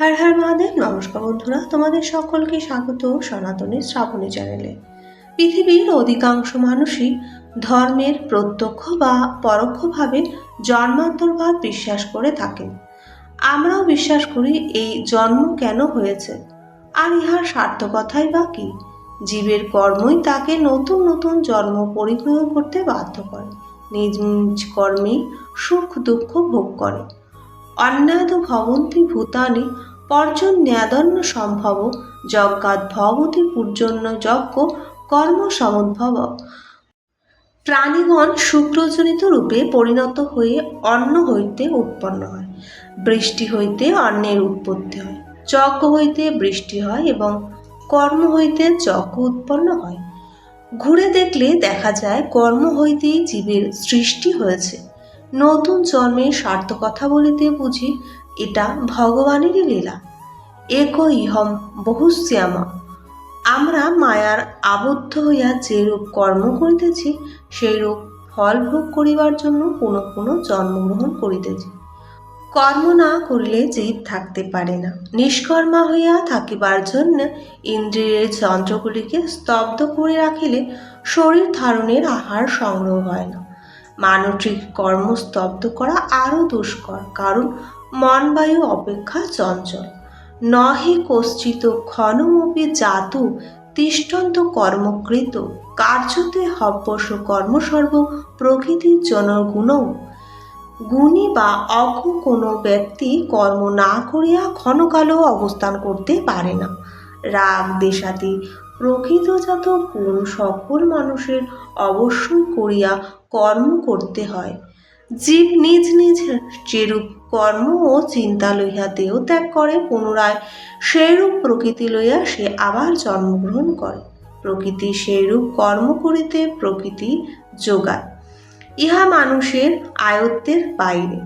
হর হর মহাদেব, নমস্কার বন্ধুরা। তোমাদের সকলকে স্বাগত সনাতনী শ্রাবণী চ্যানেলে। পৃথিবীর অধিকাংশ মানুষই ধর্মের প্রত্যক্ষ বা পরোক্ষভাবে জন্মান্তরবাদ বিশ্বাস করে থাকেন। আমরাও বিশ্বাস করি এই জন্ম কেন হয়েছে? আর ইহার সার্থকতাই বা কী? জীবের কর্মই তাকে নতুন নতুন জন্ম পরিগ্রহ করতে বাধ্য করে। নিজ নিজ কর্মেই সুখ দুঃখ ভোগ করে। অন্যাদ ভবন্তি ভূতানি, পর্জন ন্যাদন্য সম্ভব যজ্ঞাত ভবতি পূর্জন্য যজ্ঞ, কর্ম সমুদ্ভব। প্রাণীগণ শুক্রজনিত রূপে পরিণত হয়ে অন্ন হইতে উৎপন্ন হয়। বৃষ্টি হইতে অন্নের উৎপত্তি হয়। যজ্ঞ হইতে বৃষ্টি হয় এবং কর্ম হইতে যজ্ঞ উৎপন্ন হয়। ঘুরে দেখলে দেখা যায় কর্ম হইতেই জীবের সৃষ্টি হয়েছে। নতুন জন্মের স্বার্থ কথা বলিতে বুঝি এটা ভগবানেরই লীলা। এক ইহম বহুশ্যামা। আমরা মায়ার আবদ্ধ হইয়া যেরূপ কর্ম করিতেছি সেইরূপ ফল ভোগ করিবার জন্য পুনঃ পুনঃ জন্মগ্রহণ করিতেছি। কর্ম না করিলে জীব থাকতে পারে না। নিষ্কর্মা হইয়া থাকিবার জন্য ইন্দ্রিয়ের যন্ত্রগুলিকে স্তব্ধ করে রাখিলে শরীর ধারণের আহার সংগ্রহ হয় না। মানসিক কর্ম স্তব্ধ করা আরও দুষ্কর, কারণ মন বায়ু অপেক্ষা চঞ্চল। নহে কশ্চিত ক্ষণমপি জাতু তিষ্ঠন্ত কর্মকৃত, কার্যতে হব্যস কর্মসর্ব প্রকৃতির জনগুণ গুণী। বা অজ্ঞ কোনো ব্যক্তি কর্ম না করিয়া ক্ষণকালও অবস্থান করতে পারে না। রাগ, দেশাতি প্রকৃতজাত গুণ সকল মানুষের অবশ্যই করিয়া কর্ম করতে হয়। জীব নিজ নিজ যেরূপ কর্ম ও চিন্তা লইয়া দেহ ত্যাগ করে, পুনরায় সেইরূপ প্রকৃতি লইয়া সে আবার জন্মগ্রহণ করে। প্রকৃতি সেইরূপ কর্ম করিতে প্রকৃতি যোগায়। ইহা মানুষের আয়ত্তের বাইরে।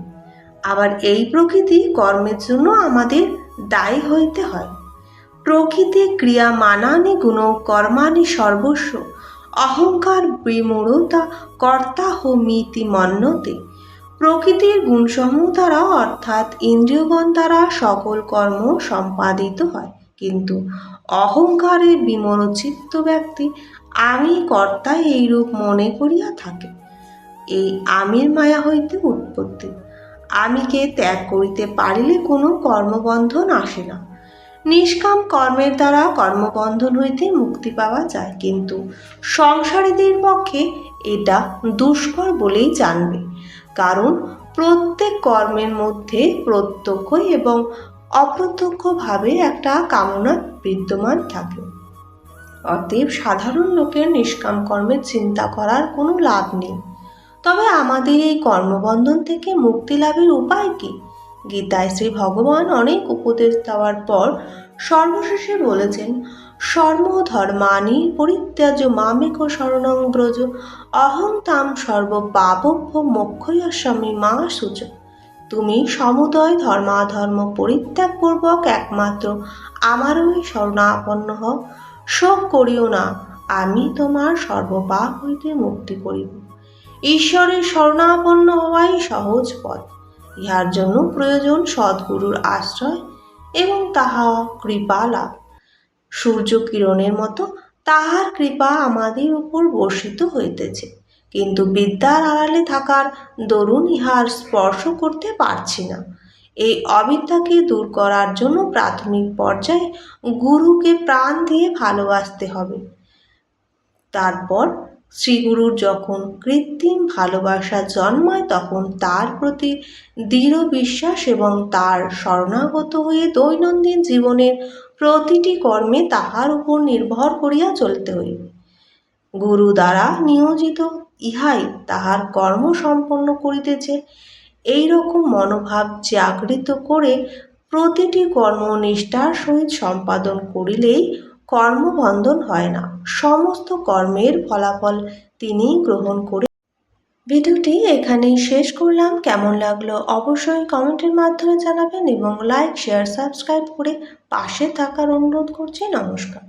আবার এই প্রকৃতি কর্মের জন্য আমাদের দায়ী হইতে হয়। প্রকৃতি ক্রিয়া মানানি গুণ কর্মানি সর্বস্ব। অহংকার বিমূঢ়তা কর্তা হো মিতি মন্যতে প্রকৃতির গুণসমূহ দ্বারা অর্থাৎ ইন্দ্রিয়গণ দ্বারা সকল কর্ম সম্পাদিত হয়। কিন্তু অহংকারে বিমরচিত্ত ব্যক্তি আমি কর্তা এইরূপ মনে করিয়া থাকে। এই আমির মায়া হইতে উৎপত্তি। আমিকে ত্যাগ করিতে পারিলে কোনো কর্মবন্ধন আসে না। নিষ্কাম কর্মের দ্বারা কর্মবন্ধন হইতে মুক্তি পাওয়া যায় কিন্তু সংসারীদের পক্ষে এটা দুষ্কর বলেই জানবে। কারণ প্রত্যেক কর্মের মধ্যে প্রত্যক্ষ এবং অপ্রত্যক্ষভাবে একটা কামনা বিদ্যমান থাকে। অতএব সাধারণ লোকের নিষ্কাম কর্মের চিন্তা করার কোনো লাভ নেই। তবে আমাদের এই কর্মবন্ধন থেকে মুক্তি লাভের উপায় কি? গীতায় শ্রী ভগবান অনেক উপদেশ দেওয়ার পর সর্বশেষে বলেছেন সর্ব ধর্মানি পরিত্যাজ মামেক শরণং ব্রজ, অহং তাম সর্ব পাপভ্য মোক্ষয়াস্বামী মা সূচ। তুমি সমুদয় ধর্মাধর্ম পরিত্যাগপূর্বক একমাত্র আমারই শরণাপন্ন হও। শোক করিও না, আমি তোমার সর্বপাপ হইতে মুক্তি করিব। ঈশ্বরের শরণাপন্ন হওয়াই সহজ পথ। ইহার জন্য প্রয়োজন সদ্গুরুর আশ্রয় এবং তাহা কৃপা লাভ। সূর্য কিরণের মতো তাহার কৃপা আমাদের উপর বর্ষিত হইতেছে, কিন্তু বিদ্যার আড়ালে থাকার দরুন ইহার স্পর্শ করতে পারছি না। এই অবিদ্যাকে দূর করার জন্য প্রাথমিক পর্যায়ে গুরুকে প্রাণ দিয়ে ভালোবাসতে হবে। তারপর শ্রীগুরুর যখন কৃত্রিম ভালোবাসা জন্মায়, তখন তার প্রতি দৃঢ় বিশ্বাস এবং তার শরণাগত হয়ে দৈনন্দিন জীবনের প্রতিটি কর্মে তাহার উপর নির্ভর করিয়া চলতে হইবে। গুরু দ্বারা নিয়োজিত, ইহাই তাহার কর্ম সম্পন্ন করিতেছে। এই রকম মনোভাব জাগৃত করে প্রতিটি কর্ম নিষ্ঠার সহিত সম্পাদন করিলেই কর্মবন্ধন হয় না। সমস্ত কর্মের ফলাফল তিনি গ্রহণ করে। ভিডিওটি এখানেই শেষ করলাম। কেমন লাগল অবশ্যই কমেন্টের মাধ্যমে জানাবেন এবং লাইক, শেয়ার, সাবস্ক্রাইব করে পাশে থাকার অনুরোধ করছি। নমস্কার।